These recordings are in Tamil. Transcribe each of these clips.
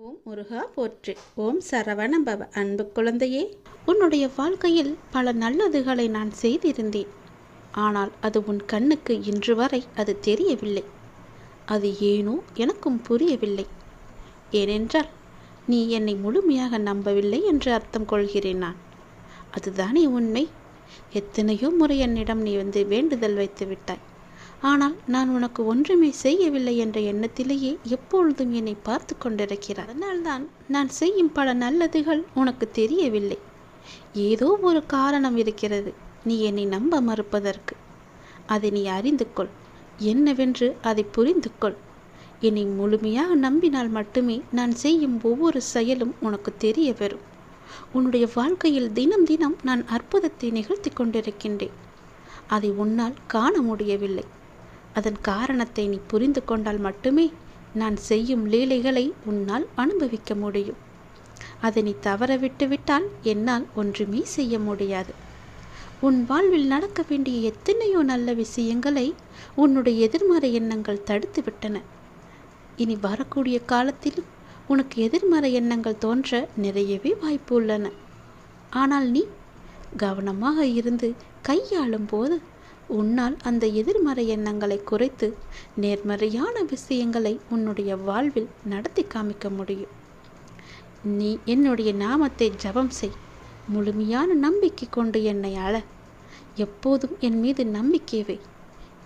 ஓம் முருகா போற்று. ஓம் சரவண பவ அன்பு குழந்தையே உன்னுடைய வாழ்க்கையில் பல நல்லதுகளை நான் செய்திருந்தேன். ஆனால் அது உன் கண்ணுக்கு இன்று வரை அது தெரியவில்லை. அது ஏனோ எனக்கும் புரியவில்லை. ஏனென்றால் நீ என்னை முழுமையாக நம்பவில்லை என்று அர்த்தம் கொள்கிறேன் நான். அதுதானே உண்மை. எத்தனையோ முறை என்னிடம் நீ வந்து வேண்டுதல் வைத்து விட்டாய் ஆனால் நான் உனக்கு ஒன்றுமே செய்யவில்லை என்ற எண்ணத்திலேயே எப்பொழுதும் என்னை பார்த்து கொண்டிருக்கிறார். அதனால்தான் நான் செய்யும் பல நல்லதுகள் உனக்கு தெரியவில்லை. ஏதோ ஒரு காரணம் இருக்கிறது. நீ என்னை நம்ப மறுப்பதற்கு. அதை நீ அறிந்து கொள். என்னவென்று அதை புரிந்து கொள். என்னை முழுமையாக நம்பினால் மட்டுமே நான் செய்யும் ஒவ்வொரு செயலும் உனக்கு தெரிய வரும். உன்னுடைய வாழ்க்கையில் தினம் தினம் நான் அற்புதத்தை நிகழ்த்தி கொண்டிருக்கின்றேன். அதை உன்னால் காண முடியவில்லை. அதன் காரணத்தை நீ புரிந்து கொண்டால் மட்டுமே நான் செய்யும் லீலைகளை உன்னால் அனுபவிக்க முடியும். அதை நீ தவற விட்டுவிட்டால் என்னால் ஒன்றுமே செய்ய முடியாது. உன் வாழ்வில் நடக்க வேண்டிய எத்தனையோ நல்ல விஷயங்களை உன்னுடைய எதிர்மறை எண்ணங்கள் தடுத்து விட்டன. இனி வரக்கூடிய காலத்திலும் உனக்கு எதிர்மறை எண்ணங்கள் தோன்ற நிறையவே வாய்ப்பு உள்ளன. ஆனால் நீ கவனமாக இருந்து கையாளும் போது உன்னால் அந்த எதிர்மறை எண்ணங்களை குறைத்து நேர்மறையான விஷயங்களை உன்னுடைய வாழ்வில் நடத்தி காமிக்க முடியும். நீ என்னுடைய நாமத்தை ஜபம் செய். முழுமையான நம்பிக்கை கொண்டு என்னை அழ. எப்போதும் என் மீது நம்பிக்கைவை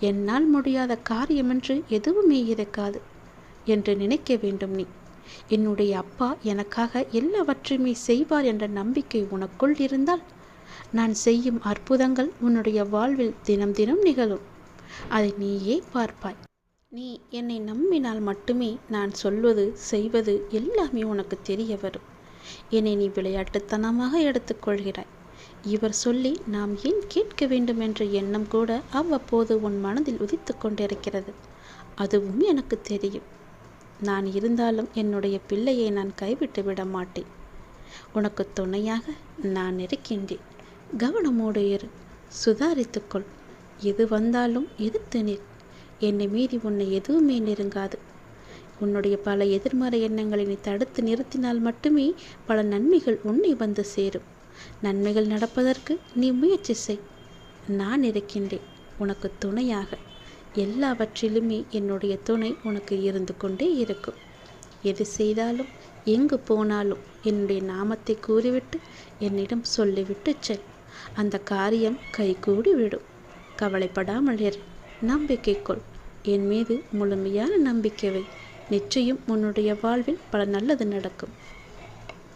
என்னால் முடியாத காரியமென்று எதுவுமே இருக்காது என்று நினைக்க வேண்டும் நீ. என்னுடைய அப்பா எனக்காக எல்லாவற்றையுமே செய்வார் என்ற நம்பிக்கை உனக்குள் இருந்தால் நான் செய்யும் அற்புதங்கள் உன்னுடைய வாழ்வில் தினம் தினம் நிகழும். அதை நீயே பார்ப்பாய். நீ என்னை நம்பினால் மட்டுமே நான் சொல்வது செய்வது எல்லாமே உனக்கு தெரிய வரும். என்னை நீ விளையாட்டுத்தனமாக எடுத்துக்கொள்கிறாய் இவர் சொல்லி நாம் ஏன் கேட்க வேண்டும் என்ற எண்ணம் கூட அவ்வப்போது உன் மனதில் உதித்து கொண்டிருக்கிறது. அதுவும் எனக்கு தெரியும். நான் இருந்தாலும் என்னுடைய பிள்ளையை நான் கைவிட்டு விட மாட்டேன். உனக்கு துணையாக நான் இருக்கின்றேன். கவனமோடு இரு. சுதாரித்துக்கொள். எது வந்தாலும் எதிர்த்து நிற் என்னை மீறி உன்னை எதுவுமே நெருங்காது. உன்னுடைய பல எதிர்மறை எண்ணங்களை நீ தடுத்து நிறுத்தினால் மட்டுமே பல நன்மைகள் உன்னை வந்து சேரும். நன்மைகள் நடப்பதற்கு நீ முயற்சி செய். நான் இருக்கின்றேன். உனக்கு துணையாக. எல்லாவற்றிலுமே என்னுடைய துணை உனக்கு இருந்து கொண்டே இருக்கும். எது செய்தாலும் எங்கு போனாலும் என்னுடைய நாமத்தை கூறிவிட்டு என்னிடம் சொல்லிவிட்டு செல். அந்த காரியம் கைகூடி விடும். கவலைப்படாமல் இரு. நம்பிக்கை கொள் என் மீது முழுமையான நம்பிக்கை வை. நிச்சயம் உன்னுடைய வாழ்வில் பல நல்லது நடக்கும்.